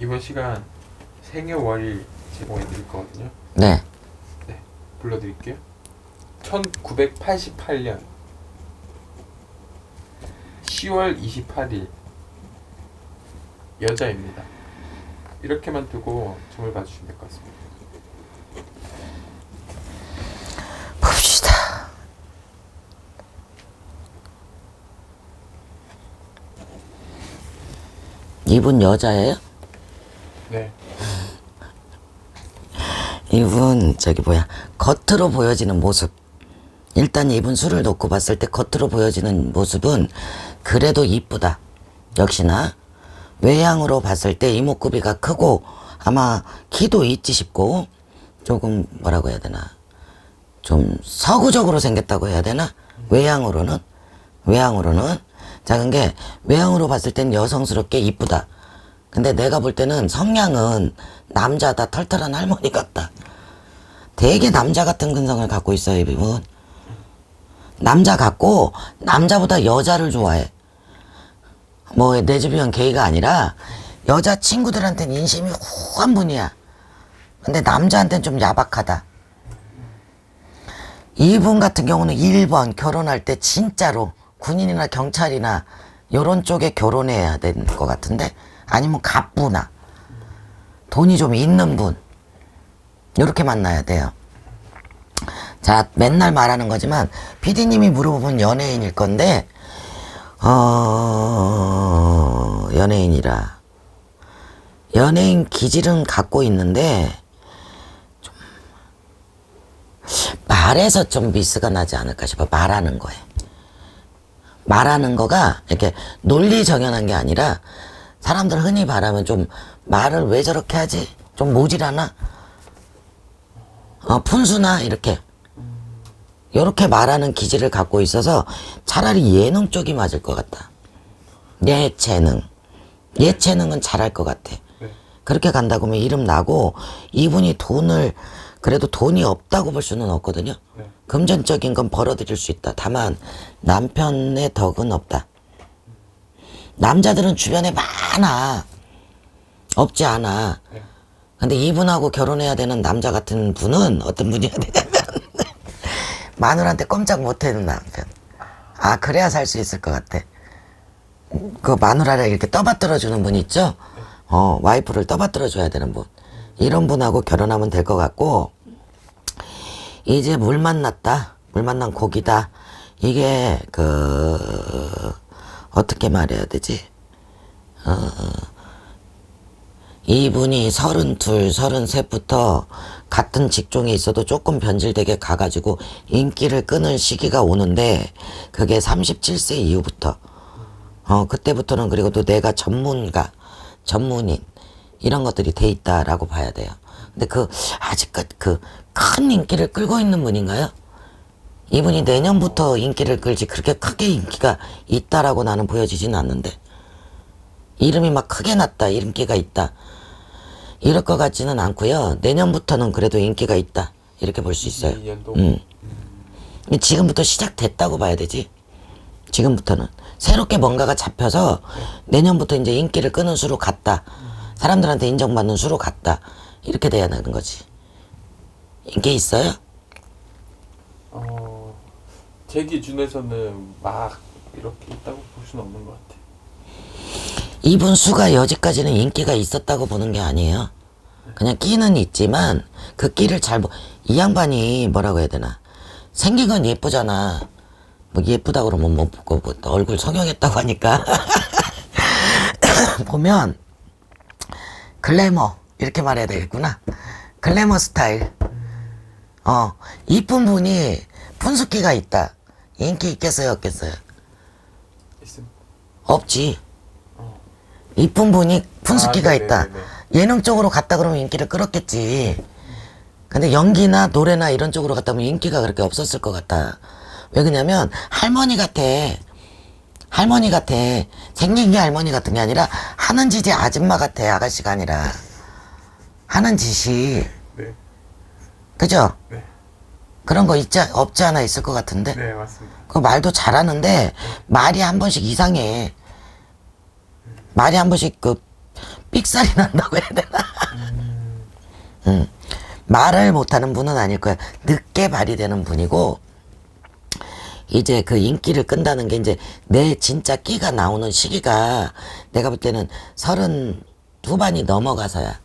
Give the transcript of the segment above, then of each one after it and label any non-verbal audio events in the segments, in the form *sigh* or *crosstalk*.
이번 시간 생일월 제공해 드릴 거거든요. 네. 불러드릴게요. 1988년 10월 28일 여자입니다. 이렇게만 두고 점을 봐주시면 될 것 같습니다. 봅시다. 이분 여자예요? 네, 이분 저기 뭐야 겉으로 보여지는 모습. 일단 이분 술을 놓고 봤을 때 겉으로 보여지는 모습은 그래도 이쁘다. 역시나 외향으로 봤을 때 이목구비가 크고 아마 키도 있지 싶고 조금 뭐라고 해야 되나 좀 서구적으로 생겼다고 해야 되나? 외향으로는? 외향으로는? 작은 게 외향으로 봤을 땐 여성스럽게 이쁘다 근데 내가 볼 때는 성향은 남자다 털털한 할머니 같다 되게 남자 같은 근성을 갖고 있어요, 이분. 남자 같고, 남자보다 여자를 좋아해. 뭐, 레즈비언 게이가 아니라, 여자 친구들한테는 인심이 후한 분이야. 근데 남자한테는 좀 야박하다. 이분 같은 경우는 1번 결혼할 때 진짜로 군인이나 경찰이나 요런 쪽에 결혼해야 되는 것 같은데, 아니면 갑부나, 돈이 좀 있는 분. 이렇게 만나야 돼요. 자, 맨날 말하는 거지만, 피디님이 물어보면 연예인일 건데, 어, 연예인이라. 연예인 기질은 갖고 있는데, 좀, 말에서 좀 미스가 나지 않을까 싶어, 말하는 거에. 말하는 거가, 이렇게 논리 정연한 게 아니라, 사람들 흔히 말하면 좀, 말을 왜 저렇게 하지? 좀 모질하나? 어, 푼수나 이렇게 이렇게 말하는 기질을 갖고 있어서 차라리 예능 쪽이 맞을 것 같다. 예체능. 예체능은 잘할 것 같아. 네, 그렇게 간다고 하면 이름 나고 이분이 돈을 그래도 돈이 없다고 볼 수는 없거든요. 네. 금전적인 건 벌어들일 수 있다. 다만 남편의 덕은 없다. 남자들은 주변에 많아. 없지 않아. 네. 근데 이분하고 결혼해야 되는 남자 같은 분은 어떤 분이어야 되냐면 *laughs* 마누라한테 꼼짝 못하는 남편. 아 그래야 살 수 있을 것 같아. 그 마누라를 이렇게 떠받들어 주는 분 있죠? 어 와이프를 떠받들어 줘야 되는 분. 이런 분하고 결혼하면 될 것 같고 이제 물 만났다. 물 만난 고기다. 이게 그 어떻게 말해야 되지? 이분이 서른둘, 서른셋부터 같은 직종에 있어도 조금 변질되게 가가지고 인기를 끊을 시기가 오는데 그게 37세 이후부터 어 그때부터는 그리고 또 내가 전문가, 전문인 이런 것들이 돼 있다라고 봐야 돼요. 근데 그 아직까지 그 큰 인기를 끌고 있는 분인가요? 이분이 내년부터 인기를 끌지 그렇게 크게 인기가 있다라고 나는 보여지지는 않는데. 이름이 막 크게 났다 인기가 있다. 이럴 것 같지는 않고요. 내년부터는 그래도 인기가 있다. 이렇게 볼 수 있어요. 22년도? 음. 지금부터 시작됐다고 봐야 되지. 지금부터는. 새롭게 뭔가가 잡혀서 내년부터 이제 인기를 끄는 수로 갔다. 사람들한테 인정받는 수로 갔다. 이렇게 돼야 되는 거지. 인기 있어요? 어, 제 기준에서는 막 이렇게 있다고 볼 수는 없는 것 같아요. 이분 수가 여지까지는 인기가 있었다고 보는 게 아니에요. 그냥 끼는 있지만 그 끼를 잘, 보- 이 양반이 뭐라고 해야 되나. 생긴 건 예쁘잖아. 뭐 예쁘다 그러면 뭐, 뭐, 뭐 얼굴 성형했다고 하니까. *laughs* 보면 글래머 이렇게 말해야 되겠구나. 글래머 스타일. 어, 이쁜 분이 분수기가 있다. 인기 있겠어요, 없겠어요? 있습니다. 없지. 이쁜 분이 분수기가 아, 있다. 네네네네. 예능 쪽으로 갔다 그러면 인기를 끌었겠지. 근데 연기나 노래나 이런 쪽으로 갔다 보면 인기가 그렇게 없었을 것 같아. 왜 그러냐면 할머니 같아. 할머니 같아. 생긴 게 할머니 같은 게 아니라 하는 짓이 아줌마 같아. 아가씨가 아니라. 하는 짓이. 네, 그죠? 네, 그런 거 있지, 없지 않아 있을 것 같은데. 네 맞습니다. 그 말도 잘하는데 말이 한 번씩 이상해. 말이 한 번씩 그 삑살이 난다고 해야 되나? 음. 말을 못하는 분은 아닐 거야. 늦게 발휘되는 분이고 이제 그 인기를 끈다는 게 이제 내 진짜 끼가 나오는 시기가 내가 볼 때는 서른 두 반이 넘어가서야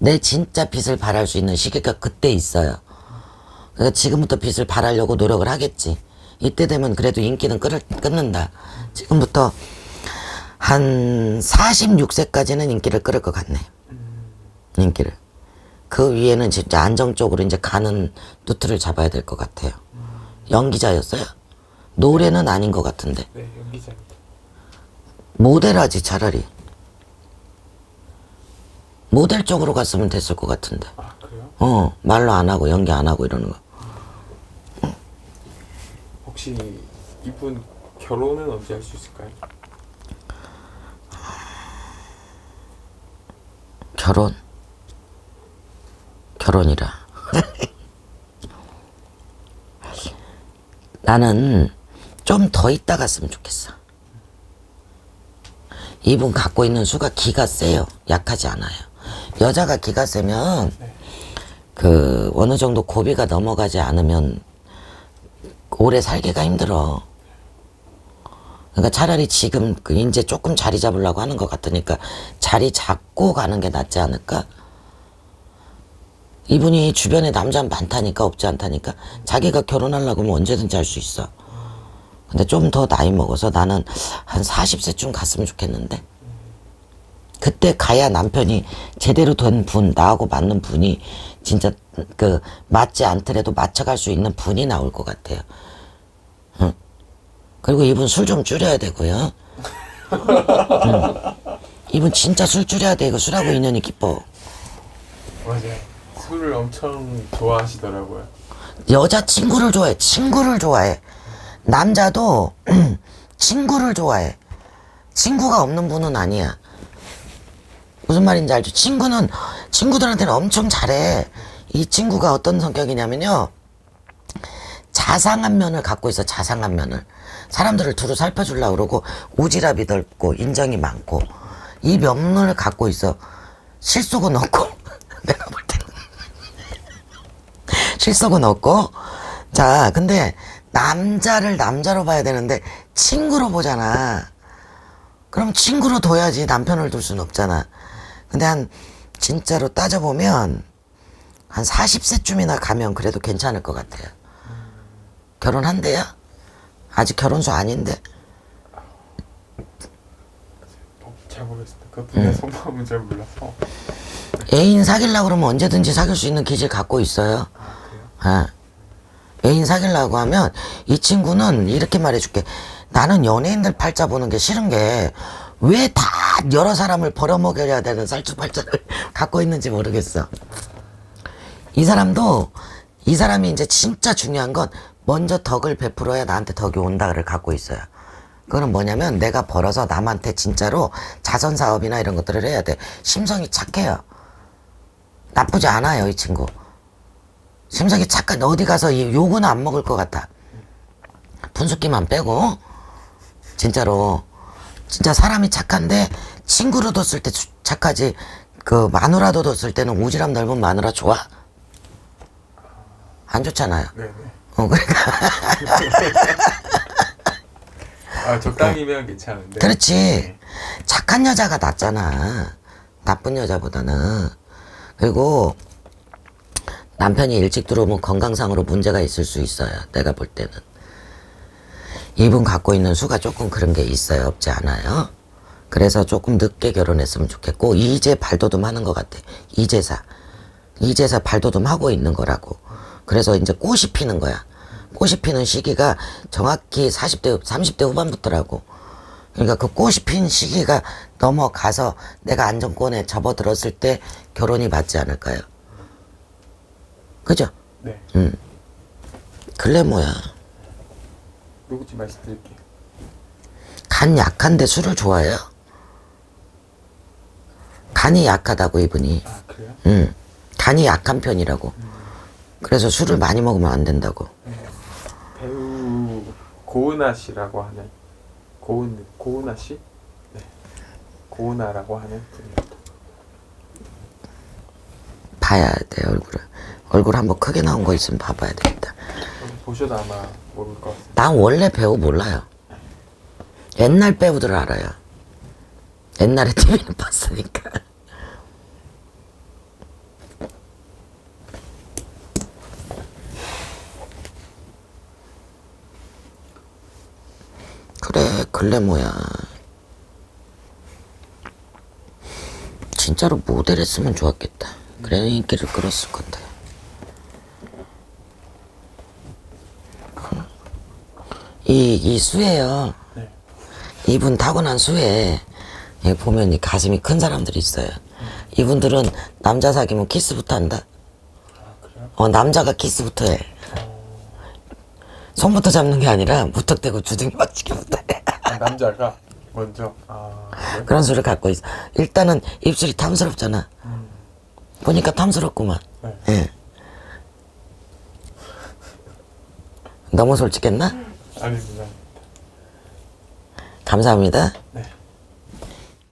내 진짜 빛을 발할 수 있는 시기가 그때 있어요. 그러니까 지금부터 빛을 발하려고 노력을 하겠지. 이때 되면 그래도 인기는 끌, 끊는다. 지금부터 한 46세까지는 인기를 끌을 것 같네. 인기를. 그 위에는 진짜 안정적으로 이제 가는 루트를 잡아야 될 것 같아요. 연기자였어요? 노래는 아닌 것 같은데. 네, 연기자입니다. 모델하지 차라리. 모델 쪽으로 갔으면 됐을 것 같은데. 아, 그래요? 어, 말로 안 하고 연기 안 하고 이러는 거. 혹시 이분 결혼은 언제 할 수 있을까요? 결혼. 결혼이라. *laughs* 나는 좀 더 있다 갔으면 좋겠어. 이분 갖고 있는 수가 기가 세요. 약하지 않아요. 여자가 기가 세면 그 어느 정도 고비가 넘어가지 않으면 오래 살기가 힘들어. 그러니까 차라리 지금 그 이제 조금 자리 잡으려고 하는 것 같으니까 자리 잡고 가는 게 낫지 않을까? 이분이 주변에 남자 많다니까 없지 않다니까 자기가 결혼하려고 하면 언제든지 할 수 있어. 근데 좀 더 나이 먹어서 나는 한 40세쯤 갔으면 좋겠는데. 그때 가야 남편이 제대로 된 분, 나하고 맞는 분이 진짜 그 맞지 않더라도 맞춰갈 수 있는 분이 나올 것 같아요. 응. 그리고 이분 술 좀 줄여야 되고요. 응. 이분 진짜 술 줄여야 돼. 이거 술하고 인연이 기뻐. 맞아요. 술을 엄청 좋아하시더라고요. 여자 친구를 좋아해. 친구를 좋아해. 남자도 *clears throat* 친구를 좋아해. 친구가 없는 분은 아니야. 무슨 말인지 알죠? 친구는 친구들한테는 엄청 잘해. 이 친구가 어떤 성격이냐면요. 자상한 면을 갖고 있어. 자상한 면을. 사람들을 두루 살펴주려고 그러고 오지랖이 넓고 인정이 많고 이 면을 갖고 있어. 실속은 없고 *laughs* 내가 볼 때는 *laughs* 실속은 없고 자 근데 남자를 남자로 봐야 되는데 친구로 보잖아 그럼 친구로 둬야지 남편을 둘 수는 없잖아 근데 한 진짜로 따져보면 한 40세쯤이나 가면 그래도 괜찮을 것 같아요 결혼한대요? 아직 결혼수 아닌데 어, 잘 모르겠습니다. 그 분의 속마음은 잘 몰라서. 애인 사귀려고 그러면 언제든지 사귈 수 있는 기질 갖고 있어요 아? 예. 애인 사귀려고 하면 이 친구는 이렇게 말해줄게. 나는 연예인들 팔자 보는 게 싫은 게 왜 다 여러 사람을 벌어먹여야 되는 살주팔자를 *laughs* 갖고 있는지 모르겠어. 이 사람도 이 사람이 이제 진짜 중요한 건 먼저 덕을 베풀어야 나한테 덕이 온다를 갖고 있어요. 그거는 뭐냐면 내가 벌어서 남한테 진짜로 자선 사업이나 이런 것들을 해야 돼. 심성이 착해요. 나쁘지 않아요, 이 친구. 심성이 착한 어디 가서 이 욕은 안 먹을 것 같아. 분수기만 빼고 진짜로 진짜 사람이 착한데 친구로 뒀을 때 주- 착하지 그 마누라도 뒀을 때는 오지랖 넓은 마누라 좋아? 안 좋잖아요. 네네. 어 그러니까 *laughs* 아, 적당히면 괜찮은데. 그렇지. 네. 착한 여자가 낫잖아. 나쁜 여자보다는. 그리고 남편이 일찍 들어오면 건강상으로 문제가 있을 수 있어요. 내가 볼 때는. 이분 갖고 있는 수가 조금 그런 게 있어요. 없지 않아요. 그래서 조금 늦게 결혼했으면 좋겠고, 이제 발돋움 하는 것 같아. 이제사. 이제사 발돋움 하고 있는 거라고. 그래서 이제 꽃이 피는 거야. 꽃이 피는 시기가 정확히 40대, 30대 후반부터라고. 그러니까 그 꽃이 핀 시기가 넘어가서 내가 안정권에 접어들었을 때 결혼이 맞지 않을까요? 그죠? 네. 글래모야. 누구지 말씀드릴게요. 간 약한데 술을 좋아해요? 간이 약하다고 이분이. 아, 그래요? 응. 간이 약한 편이라고. 그래서 술을 많이 먹으면 안 된다고. 배우 고은아 씨라고 하는 고은 고은아 씨? 네. 고은아라고 하는 분입니다. 봐야 돼 얼굴을 얼굴 한번 크게 나온 거 있으면 봐봐야 되겠다 보셔도 아마 모를 것 같습니다. 난 원래 배우 몰라요 옛날 배우들 알아요 옛날에 *laughs* TV는 봤으니까 그래 글래모야 진짜로 모델 했으면 좋았겠다. 그래 인기를 끌었을 건데 이, 이 수혜요. 네. 이분 타고난 예, 보면 이 가슴이 큰 사람들이 있어요. 이분들은 남자 사귀면 키스부터 한다. 아? 어 남자가 키스부터 해 손부터 잡는 게 아니라 무턱대고 주둥이 맞추기부터 해 아, 남자가 먼저 아 그래요? 그런 수를 갖고 있어. 일단은 입술이 탐스럽잖아. 보니까 탐스럽구만. 네. 예. 너무 솔직했나? 아닙니다. 감사합니다. 네.